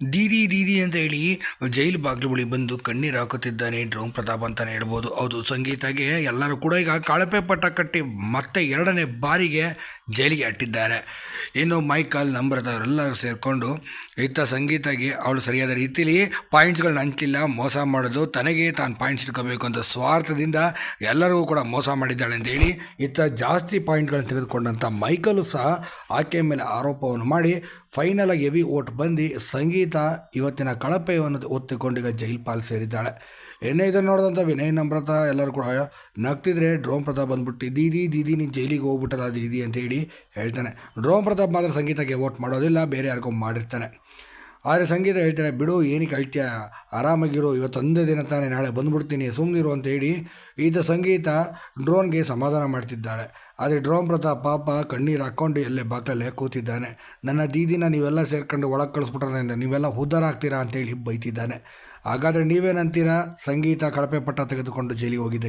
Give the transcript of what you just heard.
ದೀದಿ ದೀದಿ ಅಂತ ಹೇಳಿ ಜೈಲು ಬಾಗಿಲು ಬಳಿ ಬಂದು ಕಣ್ಣೀರು ಹಾಕುತ್ತಿದ್ದಾನೆ ಡ್ರೋಮ್ ಪ್ರತಾಪ್ ಅಂತಲೇ ಹೇಳ್ಬೋದು. ಹೌದು, ಸಂಗೀತಗೆ ಎಲ್ಲರೂ ಕೂಡ ಈಗ ಕಳಪೆ ಪಟ್ಟ ಕಟ್ಟಿ ಮತ್ತೆ ಎರಡನೇ ಬಾರಿಗೆ ಜೈಲಿಗೆ ಅಟ್ಟಿದ್ದಾರೆ. ಇನ್ನು ಮೈಕಲ್ ನಮ್ರತ ಅವರೆಲ್ಲರೂ ಸೇರಿಕೊಂಡು ಇತ್ತ ಸಂಗೀತಗೆ ಅವಳು ಸರಿಯಾದ ರೀತಿಯಲ್ಲಿ ಪಾಯಿಂಟ್ಸ್ಗಳನ್ನ ಹಂಚಿಲ್ಲ ಮೋಸ ಮಾಡೋದು, ತನಗೆ ತಾನು ಪಾಯಿಂಟ್ಸ್ ಇಟ್ಕೋಬೇಕು ಅಂತ ಸ್ವಾರ್ಥದಿಂದ ಎಲ್ಲರಿಗೂ ಕೂಡ ಮೋಸ ಮಾಡಿದ್ದಾಳೆ ಅಂತೇಳಿ ಇತ್ತ ಜಾಸ್ತಿ ಪಾಯಿಂಟ್ಗಳನ್ನು ತೆಗೆದುಕೊಂಡಂಥ ಮೈಕಲು ಸಹ ಆಕೆಯ ಮೇಲೆ ಆರೋಪವನ್ನು ಮಾಡಿ ಫೈನಲ್ ಆಗಿ ಓಟ್ ಬಂದು ಸಂಗೀತ ಇವತ್ತಿನ ಕಳಪೆಯನ್ನು ಒತ್ತಿಕೊಂಡು ಈಗ ಜೈಲ್ ಪಾಲ್ ಸೇರಿದ್ದಾಳೆ. ಎಣ್ಣೆ ಇದನ್ನು ನೋಡಿದಂಥ ವಿನಯ್ ನಮ್ರತ ಎಲ್ಲರೂ ಕೂಡ ನಗ್ತಿದ್ರೆ ಡ್ರೋನ್ ಪ್ರತಾಪ್ ಬಂದ್ಬಿಟ್ಟು, ದೀದಿ ದೀದಿ ನೀನು ಜೈಲಿಗೆ ಹೋಗ್ಬಿಟ್ಟಲ್ಲ, ದೀದಿ ಅಂತ ಹೇಳಿ ಹೇಳ್ತಾನೆ. ಡ್ರೋನ್ ಪ್ರತಾಪ್ ಮಾತ್ರ ಸಂಗೀತಕ್ಕೆ ವೋಟ್ ಮಾಡೋದಿಲ್ಲ, ಬೇರೆ ಯಾರಿಗೂ ಮಾಡಿರ್ತಾನೆ. ಆದರೆ ಸಂಗೀತ ಹೇಳ್ತಾರೆ ಬಿಡು ಏನಕ್ಕೆ ಅಳ್ತೀಯ ಆರಾಮಾಗಿರು ಇವತ್ತು ಒಂದೇ ದಿನ ತಾನೇ ನಾಳೆ ಬಂದುಬಿಡ್ತೀನಿ ಸುಮ್ಮನಿರು ಅಂತ ಹೇಳಿ ಈತ ಸಂಗೀತ ಡ್ರೋನ್ಗೆ ಸಮಾಧಾನ ಮಾಡ್ತಿದ್ದಾಳೆ. ಆದರೆ ಡ್ರೋನ್ ಪ್ರತಾಪ್ ಪಾಪ ಕಣ್ಣೀರು ಹಾಕ್ಕೊಂಡು ಎಲ್ಲೇ ಬಾಗ್ಲಲ್ಲೇ ಕೂತಿದ್ದಾನೆ. ನನ್ನ ದೀದಿನ ನೀವೆಲ್ಲ ಸೇರ್ಕೊಂಡು ಒಳಗೆ ಕಳಿಸ್ಬಿಟ್ರೆ ನೀವೆಲ್ಲ ಉದ್ಧಾರ ಆಗ್ತೀರಾ? ಅಂತೇಳಿ ಬೈತಿದ್ದಾನೆ. ಹಾಗಾದರೆ ನೀವೇನಂತೀರಾ? ಸಂಗೀತ ಕಳಪೆ ಪಟ್ಟ ತೆಗೆದುಕೊಂಡು ಜೈಲಿಗೆ ಹೋಗಿದ್ದೆ